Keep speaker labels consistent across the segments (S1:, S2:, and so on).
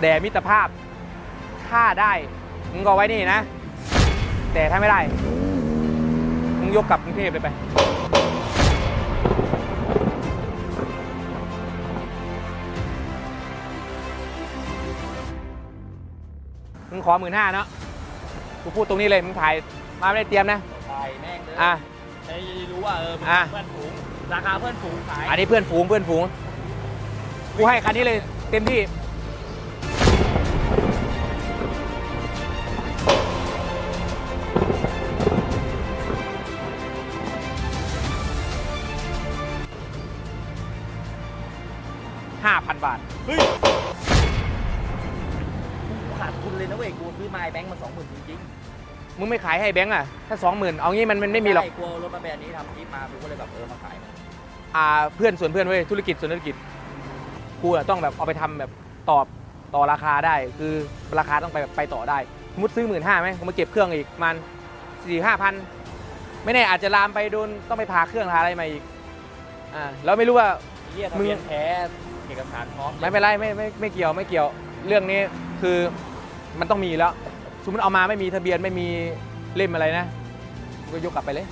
S1: แด่มิตรภาพ ถ้าได้ มึงก็เอาไว้นี่นะ แต่ถ้าไม่ได้ มึงยกกลับกรุงเทพเลยไปมึงขอหมื่นห้าเนาะกูพูดตรงนี้เลย มึงถ่าย มาไม่ได้เตรียมนะ
S2: ใช่แม่งเลย
S1: อะ
S2: ให้รู้ว่าเออมึง
S1: อะ
S2: เพื่อนฝูงราคาเพื่อนฝูงขาย
S1: อันนี้เพื่อนฝูงเพื่อนฝูง กูให้คันนี้เลย เต็มที่ ห้าพันบาท
S2: เฮ้ยกูขาดทุนเลยนะเว้ยกูซื้อไม้แบงค์มาสองหมื่นจริง
S1: มึงไม่ขายให้แบงก์อะ ถ้าสองหมื่นเอางี้มันมัน
S2: ๆ
S1: ไม่มีหรอก
S2: ใช่กลัวรถมาแบรนด์นี้ทำคลิปมากูก็เลยแบบเออมาขายมัน
S1: อ่าเพื่อนส่วนเพื่อนเว้ยธุรกิจส่วนธุรกิจกูอะต้องแบบเอาไปทำแบบตอบต่อราคาได้ คือราคาต้องไปแบบไปต่อได้สมมติซื้อหมื่นห้าไหมผมมาเก็บเครื่องอีกมันสี่ห้าพันไม่แน่อาจจะลามไปโดนต้องไปพาเครื่องพาอะไรมาอีกอ่าแล้วไม่รู้ว่า
S2: เฮีย
S1: มึ
S2: ทะ
S1: ง
S2: เบียนแท้เอกสารพร้อม
S1: ไม่เป็นไรไม่ไม่ไม่เกี่ยวไม่เกี่ยวเรื่องนี้คือมันต้องมีอยู่แล้ว สมมติเอามาไม่มีทะเบียนไม่มีเล่มอะไรนะก็ยกกลับไปเลย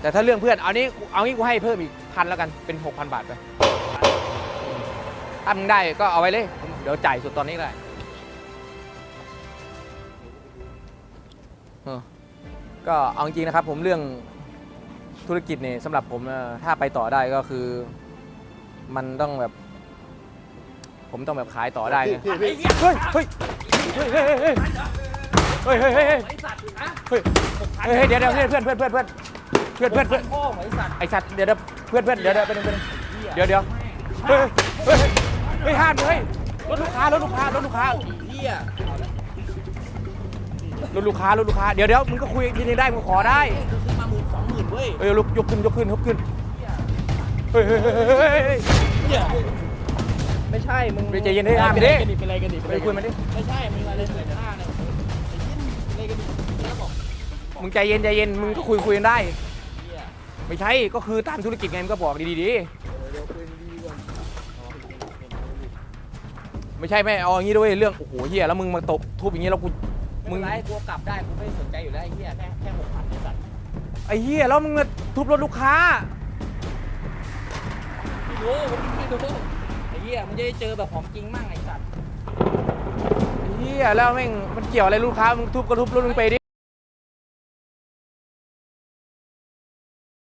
S1: แต่ถ้าเรื่องเพื่อนเอานี้เอางี้กูให้เพิ่มอีกพันแล้วกันเป็น 6,000 บาทไปถ้ามึงได้ก็เอาไว้เลย เดี๋ยวจ่ายสุดตอนนี้เออ ก็เอาจริงๆนะครับผมเรื่องธุรกิจเนี่ยสำหรับผมเอ่อถ้าไปต่อได้ก็คือ มันต้องแบบ ผมต้องแบบขายต่อได้ไง
S2: ไอ้เหี้ย
S1: เฮ้ยเฮ้ยเฮ้ยเฮ้ยเฮ้ยเฮ้ยเฮ้ยเฮ้ยเฮ้ย
S2: ไอ้สัตว์นะ
S1: เฮ้ยเฮ้ยเดี๋ยวเดี๋ยวเพื่อนเพื่อนเพื่อนเพื่อนเพื่อนเพื่อนเพื่อน
S2: พ่อไอ้สัตว์
S1: ไอสัตว์เดี๋ยวเดี๋ยวเพื่อนเพื่อนเดี๋ยวเดี๋ยวไปหนึ่งไปหนึ่ง
S2: หี้
S1: เดี๋ยวเดี๋ยวเฮ้ยเฮ้ยเฮ้ยห้ามเลยรถลูกค้ารถลูกค้ารถลูกค้า
S2: เฮีย
S1: รถลูกค้ารถลูกค้าเดี๋ยวเดี๋ยวมึงก็คุยทีนึงได้มึงขอได้
S2: กูซื้อมาหมื่นสองหมื่นเว้ย
S1: เอ้ยลุกยกขึ้นยกขึ้นยกขึ้นเฮ้ยเฮ้ยเฮ้ยเฮ้ยเฮ้ย
S2: เฮียไม่ใช่ มึง
S1: ใจเย็นให้ห้าม
S2: เป็น
S1: ดิ
S2: ไรกันดิเป็นไรกันดิ
S1: ไปคุยมันดิ
S2: ไม่ใช่ มึงอะไรเลยหน้าเนี่ยไอ้เหี้ยเป็นไรกันดิแล้วบอก
S1: มึงใจเย็นใจเย็นมึงก็คุยคุยกันได้
S2: เฮีย
S1: ไม่ใช่ก็คือตามธุรกิจไงมึงก็บอกดีๆดี
S2: เดี๋ยวคุยดีก่อน
S1: ไม่ใช่ไม่เอาอย่างนี้ด้วยเรื่องโอ้โหเฮียแล้วมึงมาตบทุบอย่างนี้แล้วกู
S2: มึงไรกูกลับได้กูไม่สนใจอยู่แล้วไอ้เหี้ยแค่แค่หกพันไอ้สัตว์
S1: ไอ้เฮียแล้วมึงมาทุบรถลูกค้า
S2: ไม่รู้ผมไม่รู้ไอ้เหี้ยมึงจะได้เจอแบบของจริงมั่งไอ้สัตว์
S1: ไอ้เฮียแล้วแม่งมันเกี่ยวอะไรลูกค้ามึงทุบก็ทุบรถมึงไปดิ